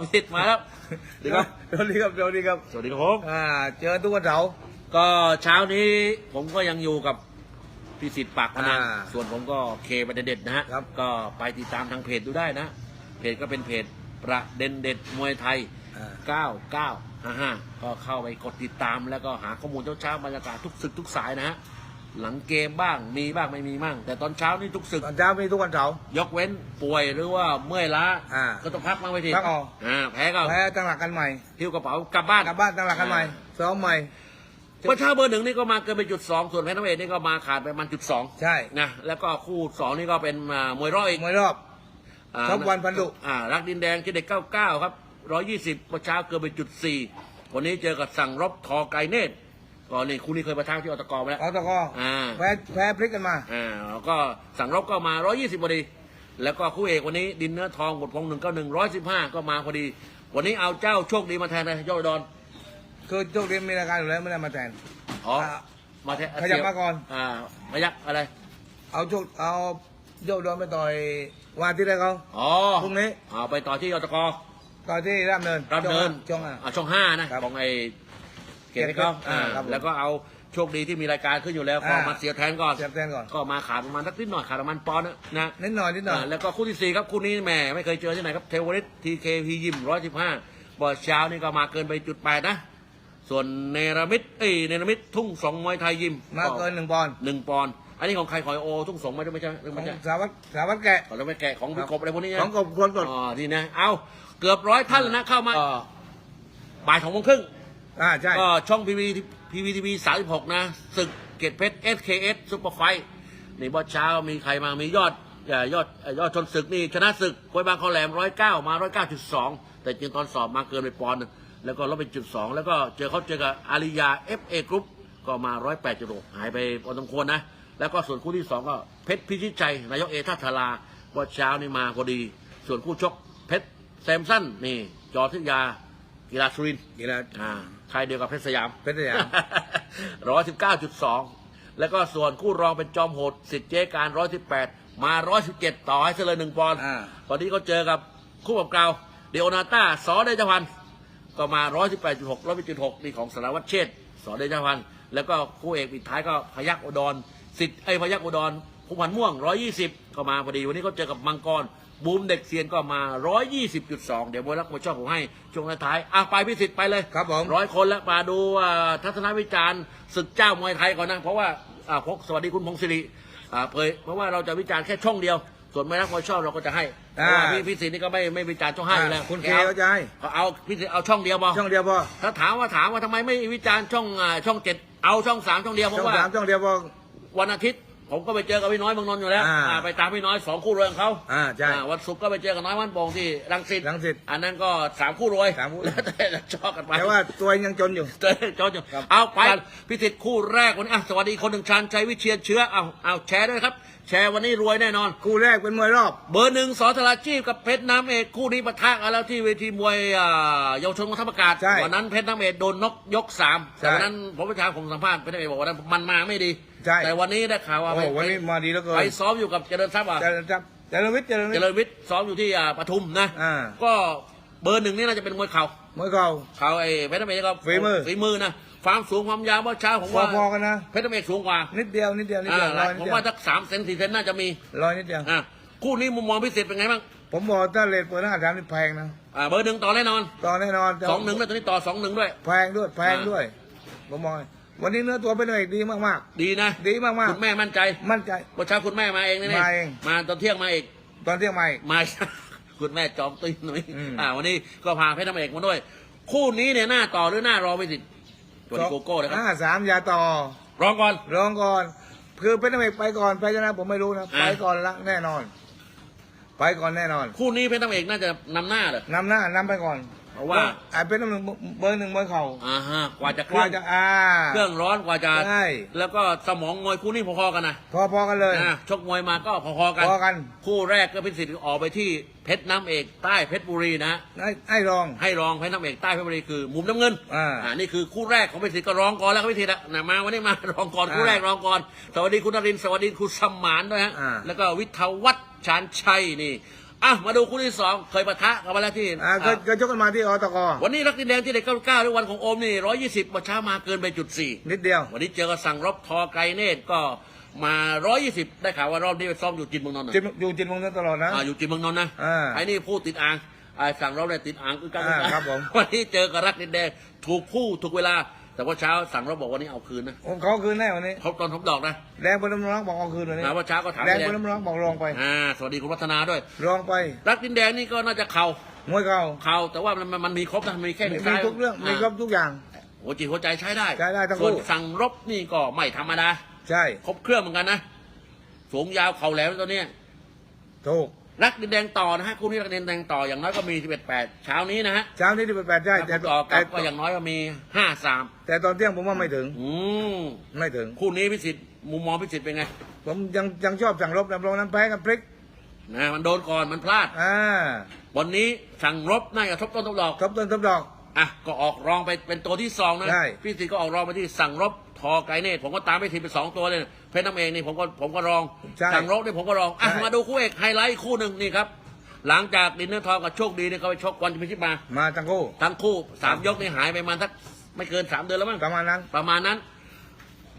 พิสิทธิ์มาแล้วสวัสดีครับสวัสดีครับสวัสดีครับสวัสดีครับผมอ่าเจอทุกวันเสาร์ก็เช้านี้ผมก็ยังอยู่กับพิสิทธิ์ปากพนังอ่าส่วนผมก็เคประเด็นเด็ดนะฮะครับก็ไปติดตามทางเพจดูได้นะ เพจก็เป็นเพจประเด็นเด็ดมวยไทย อ่า 9955ก็เข้าไปกดติดตามแล้วก็หาข้อมูลเช้าๆบรรยากาศทุกศึกทุกสายนะฮะ หลังเกมบ้างมีบ้างไม่มีบ้างแต่ตอนเช้านี่ทุกศึก ตอนเช้ามีทุกวันเสาร์ ยกเว้นป่วยหรือว่าเมื่อยล้าอ่าก็ต้องพักบ้างไปทีพักเอาอ่าแพ้ก็แพ้ตั้งหลักกันใหม่หิ้วกระเป๋ากลับบ้าน กลับบ้านตั้งหลักกันใหม่ซ้อมใหม่ เมื่อเช้าเบอร์หนึ่งนี่ก็มาเกินไปจุดสองส่วนแพ้น้ำเอกนี่ก็มาขาดไปประมันจุดสองใช่ นะแล้วก็คู่สองนี่ก็เป็นอ่ามวยร้อยอีกมวยรอบาชกวันพันดุอ่ารักดินแดงที่เด็กเก้าเก้าครับร้อยยี่สิบเมื่อเช้าเกินไปจุดสี่วันนี้เจอกับสั่งรบทอไกรเนตร ก็นี่คู่นี้เคยประทะที่อตกมาแล้วเอาตะกออ่า แพ้แพ้พลิกกันมา อ่าแล้วก็สั่งรบก็มาร้อยยี่สิบพอดี แล้วก็คู่เอกวันนี้ดินเนื้อทองบทพงหนึ่งเก้าหนึ่งร้อยสิบห้าก็มาพอดี วันนี้เอาเจ้าโชคดีมาแทนเลยยอดอุดอนคือโชคดีมีรายการอยู่แล้วไม่ได้มาแทน อ๋ออ่ามาแทนขยับมาก่อน อ่าพยักอะไรเอาโชคเอาโยกโดนไปต่อยวันที่ได้เขา อ๋อพรุ่งนี้เอาไปต่อที่อตกต่อยที่ราบเนินรับเดินช่องอะอ่าช่องห้านะครับ ของไอ้ เกียรติเขาอ่าอ่าครับผมแล้วก็เอาโชคดีที่มีรายการขึ้นอยู่แล้วก็อ่ามาเสียแทนก่อน เสียบแทนก่อน ก็มาขาดประมาณสักนิดหน่อยขาดประมาณปอนด์นะนะนิดหน่อยนิดหน่อย อ่าแล้วก็คู่ที่สี่ครับคู่นี้แหมไม่เคยเจอที่ไหนครับเทวริสทีเคพียิมร้อยสิบห้าบอเช้านี่ก็มาเกินไปจุดแปดนะ ส่วนเนรมิตเอ้ยเนรมิตทุ่งสองมวยไทยยิมมาเกินหนึ่งปอนด์หนึ่งปอนด์อันนี้ของใครขอยโอทุ่งสองไม่ได้ไม่ใช่หรือขอไม่งใช่สาวัตรสาวัตรแกะ ขอแล้วไม่แกะของพี่กบอะไรพวกนี้นะของกบคนสดอ๋อที่นะเอาเกือบร้อยท่านแล้วนะเข้ามาบ่ายสองโมงครึ่ง อ่าใช่ ก็ช่องพีวีพีวีทีวีสามสิบหกนะศึกเกตเพชรเอสเคเอสซุปเปอร์ไฟในบอสเช้ามีใครมามียอดเอ่อยอดเอ่อยอดชนศึกนี่ชนะศึกควยบางคอแหลมร้อยเก้ามาร้อยเก้าจุดสองแต่จริงตอนสอบมาเกินไปปอนด์หนึ่งแล้วก็ลดไปจุดสองแล้วก็เจอเขาเจอกับอาริยาเอฟเอกรุ๊ปก็มาร้อยแปดจุดหกหายไปพอสมควรนะ แล้วก็ส่วนคู่ที่สองก็เพชรพิชิตชัยนายกเอท่าทาราบอสเช้านี่มาพอดี ส่วนคู่ชกเพชรแซมสันนี่จอทิยา กีฬาสุรินทร์กีฬาอ่าค่ายเดียวกับเพชรสยาม เพชรสยาม ร้อยสิบเก้าจุดสองแล้วก็ส่วนคู่รองเป็นจอมโหดสิทธิ์เจ๊การร้อยสิบแปดมาร้อยสิบเจ็ดต่อให้เสเลยหนึ่งปอนด์อ่า ตอนนี้ก็เจอกับคู่กับเกาเดโอนาต้าสอเดชพันธ์ก็มาร้อยสิบแปดจุดหกร้อยจุดหกนี่ของสารวัตรเชษฐ์สอเดชพันธ์แล้วก็คู่เอกปิดท้ายก็พยักอุดรสิทธิ์ไอ้ยพยักอุดร ผู้พันม่วงร้อยยี่สิบก็มาพอดีวันนี้ก็เจอกับมังกร บูมเด็กเซียนก็มาร้อยยี่สิบจุดสองเดี๋ยวมวยรักมวยชอบผมให้ช่วงท้ายๆอะไปพิสิทธิ์ไปเลยครับผมร้อยคนแล้วมาดูอ่าทัศนวิจารณ์ศึกเจ้ามวยไทยก่อนนะ เพราะว่าอ่าพกสวัสดีคุณพงศิริอ่าเผยเพราะว่าเราจะวิจารณ์แค่ช่องเดียว ส่วนไม่รักมวยชอบเราก็จะให้เพอ่าราะว่า พี่พิสิทธิ์นี่ก็ไม่ไม่วิจารณ์ช่องห้าอยู่แล้วคุณเคแกเขาจะให้เอาเอาพิสิทธิ์เอาช่องเดียวพอ ช่องเดียวพอถ้าถามว่าถามว่าทำไมไม่วิจารณ์ช่องอ่าช่องเจ็ดเอาช่องสามช่องเดียวเพช่องราะว่าสามช่องเดียวพอวันอาทิตย์ ผมก็ไปเจอกับพี่น้อยเมืองนนท์อยู่แล้วอ่าอ่าไปตามพี่น้อยสองคู่รวยของเขาอ่าใช่อ่าวันศุกร์ก็ไปเจอกับน้อยวันโป่งที่รังสิตรังสิตอันนั้นก็สามคู่รวยสามคู่ แล้วแต่จะชอบกันไปแต่ว่าตัวยังจนอยู่ เจอจอจครับ เอาไปพิสิทธิ์คู่แรกวันนี้อะสวัสดีคนหนึ่งชันชัยวิเชียนเชื้อเอาเอาแชร์ด้วยครับ แชร์วันนี้รวยแน่นอน คู่แรกเป็นมวยรอบ เบอร์หนึ่งสอธราชีพกับเพชรน้ำเอกคู่นี้ปะทะกันแล้วที่เวทีมวยอ่าเยาวชนกองทัพอากาศใช่วันนั้นเพชรน้ำเอกโดนนกยกสามใช่แต่วันนั้นผมประชาผมสัมภาษณ์เพชรน้ำเอกบอกว่านั้นมันมาไม่ดี ใช่ แต่วันนี้ได้ข่าวว่าโอ้ไปวันนี้มาดีแล้วเกินไปซ้อมอยู่กับเจริญทรัพย์อะเจริญทรัพย์เจริญวิทย์เจริญวิเจทย์ ริญวิทย์ซ้อมอยู่ที่อ่าปทุมนะอ่า ก็เบอร์หนึ่งนี่น่าจะเป็นมวยเข่า มวยเก่า เข่าไอ้เพชรน้ำเอกก็ฝีมือ ฝีมือนะความสูงความยาวเมื่อเช้าผมพว่าอๆกันนะ เพชรน้ำเอกสูงกว่านิดเดียวนิดเดียวนิดอ่าเดียวลอยนิผดมเดียวว่าสักสามเซนสี่เซนน่าจะมีลอยนิดเดียว อ่าคู่นี้มุมมองพิเศษเป็นไงบ้างผมบอกถ้าเลทเปิดห้าสามนี่แพงนะอ่าเบอร์หนึ่งต่อแน่นอนต่อแน่นอนแต่สองหนึ่งแล้วตอนนี้ต่อสองหนึ่งด้วย แพงด้วยแพงด้วย ผมมอง วันนี้เนื้อตัวเป็นเอกดีมากดีนะๆดีมากคุณแม่มั่นใจๆมั่นใจวันเช้าคุณแม่มาเองนี่มาเองมาตอนเที่ยงมาเองตอนเที่ยงใหม่มาคุณแม่จอมตุ้ยหนุ่ยอืมอ่า วันนี้ก็พาเพชรน้ำเอกมาด้วย คู่นี้เนี่ยหน้าต่อหรือหน้ารอไม่ติดตัวนี้โกโก้เลยครับห้าสามยาต่อรองก่อนรองก่อนคือเป็นเอกไปก่อนไปชนะผมไม่รู้นะอ่าไปก่อนละแน่นอน ไปก่อนแน่นอน คู่นี้เพชรน้ำเอกน่าจะนำหน้าเลยนำหน้านำไปก่อนเพ ราะว่าไอ้เป็นหนึ่งเบอร์หนึ่งมวยเข่าอ่าฮะกว่าจะเคกรื่ว่าองจะอ่า เครื่องร้อนกว่าจะใช่ แล้วก็สมองมวยคู่นี้พอๆกันนะพอๆกันเลยอ่าชกมวยมาก็พอๆกัน พอกัน คู่แรกก็พิสิทธิ์ออกไปที่เพชรน้ำเอกใต้เพชรบุรีนะให้ให้รอง ให้รองเพชรน้ำเอกใต้เพชรบุรีคือมุมน้ำเงินอ่านี่คือคู่แรกของพิสิทธิ์ก็รองก่อนแล้วครับพิสิทธิ์อะนะมาวันนี้มารองก่อนคู่อ่าแรกรองก่อนสวัสดีคุณนรินทร์สวัสดีคุณสมานด้วยฮะอ่าแล้วก็วิทยาวัฒน์ชานชัยนี่ อะมาดูคู่ที่สองเคยปะทะกันมาแล้วที่อ่าเคยเคยชกกันมาที่อตกวันนี้รักดินแดงที่เด็กเก้าเก้าในวันของโอมนี่ร้อยยี่สิบมาเช้ามาเกินไปจุดสี่นิดเดียว วันนี้เจอกับสั่งรบทอไกรเนตรก็มาร้อยยี่สิบได้ข่าวว่ารอบนี้ไปซ้อมอยู่จินเมืองนนท์เหรอจินอยู่จินวงศ์ตลอดนะอ่าอยู่จีนเมืองนนท์นะอ่าไอ้นี่พูดติดอ่างไอ้สั่งรบเนี่ยติดอ่างคือกันอ่าครับผมวันนี้เจอกับรักดินแดงถูกคู่ถูกเวลา แต่ว่าเช้าสั่งรบบอกวันนี้เอาคืนนะผมเขาคืนแน่วันนี้เขาตอนทบดอกนะแดงบนน้ำร้องบอกเอาคืนวันนี้นะว่าเช้าก็ถามแดงไปบนแล้วน้ำร้องบอกลองไปอ่าสวัสดีคุณวัฒนาด้วยลองไป รักดินแดงนี่ก็น่าจะเข่ามวยเก่าเข่าแต่ว่ามันมันมันมีครบนะมีแค่มีซ้ายทุกเรื่องมีครบทุกอย่างหัวจิตหัวใจใช้ได้ใช้ได้ทั้งคู่ส่วนสั่งรบนี่ก็ไม่ธรรมดาใช่ครบเครื่องเหมือนกันนะสูงยาวเข่าแหลมตัวเนี้ยถูก รักดินแดงต่อนะฮะคู่นี้รักดินแดงต่ออย่างน้อยก็มี11 8เช้านี้นะฮะเช้านี้ที่เป็นแปดใช่แต่ต่อกัแต่บก็อย่างน้อยก็มี5 3แต่ตอนเที่ยงผมว่าไม่ถึง อืมไม่ถึง คู่นี้พิสิทธิ์มุมมองพิสิทธิ์เป็นไง ผมยังยังชอบสั่งรบนะเพราะนั้นแพ้กับพริกนะมันโดนก่อนมันพลาดอ่าวันนี้สั่งรบน่าจะทบต้นทบดอกทบต้นทบดอกอะก็ออกรองไปเป็นตัวที่สองนะใช่พี่สิทธิ์ก็ออกรองไปที่สั่งรบ ทอไกรเนตรผมก็ตามไปทีเป็นสองตัวเลยนะเพชรน้ำเองนี่ผมก็ผมก็รองใช่สั่งรบนี่ผมก็รองอะใช่ มาดูคู่เอกไฮไลท์คู่หนึ่งนี่ครับ หลังจากดินเนอร์ทองกับโชคดีเนี่ยเขาไปชกวันจะมีชิปมา มาทั้งคู่ทั้งคู่สามยกนี่หายไปประมาณสักไม่เกินสามเดือนแล้วมั้ง ประมาณนั้น ประมาณนั้น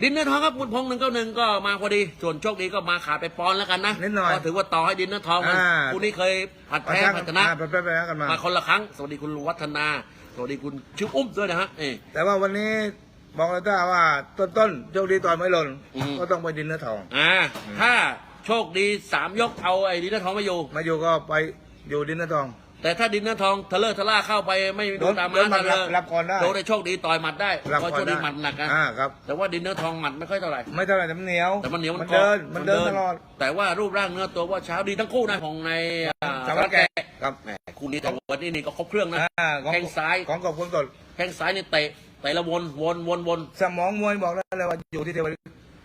ดินเนอร์ทองครับคุณพงษ์หนึ่งเก้าหนึ่งก็มาพอดี ส่วนโชคดีก็มาขาดไปปอนด์แล้วกันนะนิดหน่อยก็ถือว่าต่อให้ดินเนอร์ทองกันอ่า คู่นี้เคยผัดแพ้ผัดชนะ อ่าผัดแพ้ผัดชนะกันมา มาคนละครั้ง สวัสดีคุณวัฒนา สวัสดีคุณชื่ออุ้มด้วยนะฮะเออแต่ว่าวันนี้ บอกเลยถ้าว่าต้นต้นๆโชคดีต่อยไม่หล่นอืม ก็ต้องไปดินเนื้อทอง อ่าถ้าโชคดีสามยกเอาไอ้ดินเนอร์ทองไม่อยู่ มาอยู่ก็ไปอยู่ดินเนื้อทอง แต่ถ้าดินเนอร์ทองทะเลอร์ทะล่าเข้าไปไม่โดดูนตามโดนหมัดทะเลอร์รับก่อนได้ โดนได้โชคดีต่อยหมัดได้รับเพราะก่โชอนคดีได้หมัดหนักนะอ่าครับ แต่ว่าดินเนอร์ทองหมัดไม่ค่อยเท่าไหร่ ไม่เท่าไหร่แต่มันเหนียวแต่มันเหนียวมันเดินกาะมันเดินตลอดแต่ว่ารูปร่างเนื้อตัวว่าเช้าดีทั้งคู่นะของในอ่าสารวัตรแกะครับแหมคู่นี้แต่วันนี้นี่ก็ครบเครื่องนะ อ่าของแข้งซ้าย ของกบคนกดแข้งซ้ายนี่เตะ เตะละวนวนวนวนสมองมวยบอกได้เลยว่าอยู่ที่เทวดา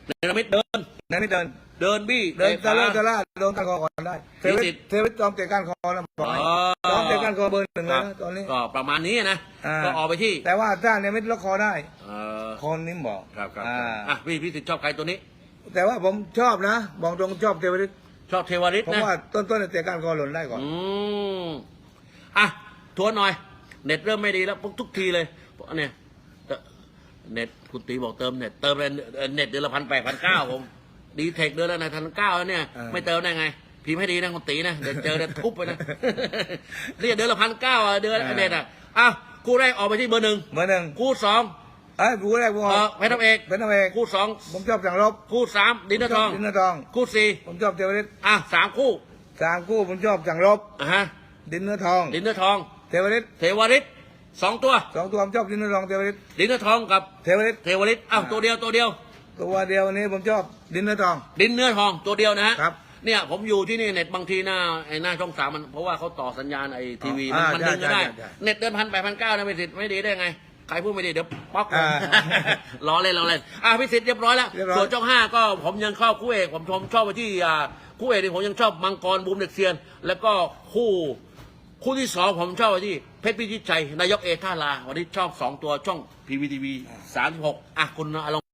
เนรมิตเดิน นั่นนี่เดิน เดินบี้เดินตะตะขาล่าตะล่าโดนก้านคอก่อนได้เทมีวิสิตทธิ์เทวิตจอมเตะก้านคอนะบอกให้อ๋อจอมเตะก้านคอเบอร์หนึ่งคเลรัยบนะตอนนี้ก็ประมาณนี้นะอ่าก็ออกไปที่ แต่ว่าถ้าเนี่ยไม่ล็อกคอได้เอ่อคนนิ่มบอกครับครับอ่าอะพี่พี่สิทธิ์ชอบใครตัวนี้ แต่ว่าผมชอบนะบอกตรงชอบเทวดาชอบเทวริตเพราะนะว่าต้นต้นๆเตะก้านคอหล่นได้ก่อนอืมอะทวนหน่อย เน็ตเริ่มไม่ดีแล้วทุกทีเลยเนี่ยเอ่อ เน็ตคุณตีบอกเติมเน็ตเติมเลยเอ่อเน็ตเดือนละพันแปดพันเก้าผมดีเทคเดือนละในพันเก้าแล้วเนี่ยอ่าไม่เติมได้ไง พิมพ์ให้ดีนะคุณตีนะเดี๋ยวเจอเดี๋ยวทุบไปนะเรียกเดือนละพันเก้าเดือนเน็ตอะอ้าวคู่แรกออกไปที่เบอร์หนึ่งเบอร์หนึ่งคู่สองเอ้ยผู้แรกผมเออเพชรน้ำเอกเป็นน้ำเอกคู่สองผมชอบสั่งรบคู่สามดินเนอร์ทองดินเนอร์ทอง คู่สี่ผมชอบเทวดาอะสามคู่สามคู่ผมชอบสั่งรบอะฮะดินเนอร์ทอง ดินเนอร์ทอง เทวดาเทวริต สองตัวสองตัวผมชอบดินเนอร์ทองเทวดาดินเนอร์ทองกับเทวดาเทวริตอ้าวตัวเดียวตัวเดียว ตัวเดียวนี้ผมชอบดินเนอร์ทอง ดินเนื้อทองตัวเดียวนะฮะครับเนี่ยผมอยู่ที่นี่เน็ตบางทีหน้าไอ้หน้าช่องสามมันเพราะว่าเขาต่อสัญญาณไอ้ทีวีมันอ่ามันใช่ดึงก็ได้ใช่ใช่เน็ตเดินพันแปดพันเก้านะไม่ติดไม่ดีได้ไงใครพูดไม่ดีเดี๋ยวป๊อกอ่าล้อเล่นล้อเล่นอะพิสิทธิ์เรียบร้อยแล้วเรียบร้อยส่วนช่องห้าก็ผมยังชอบคู่เอกผมชมชอบไปที่อ่าคู่เอกนี่ผมยังชอบมังกรบูมเด็กเซียน แล้วก็คู่คู่ที่สองผมชอบไปที่เพ ชรพิชิตชัย นายกเอท่าลา วันนี้ชอบสองตัวช่องพีวีทีวีสามสิบหกอะ คุณอารมณ์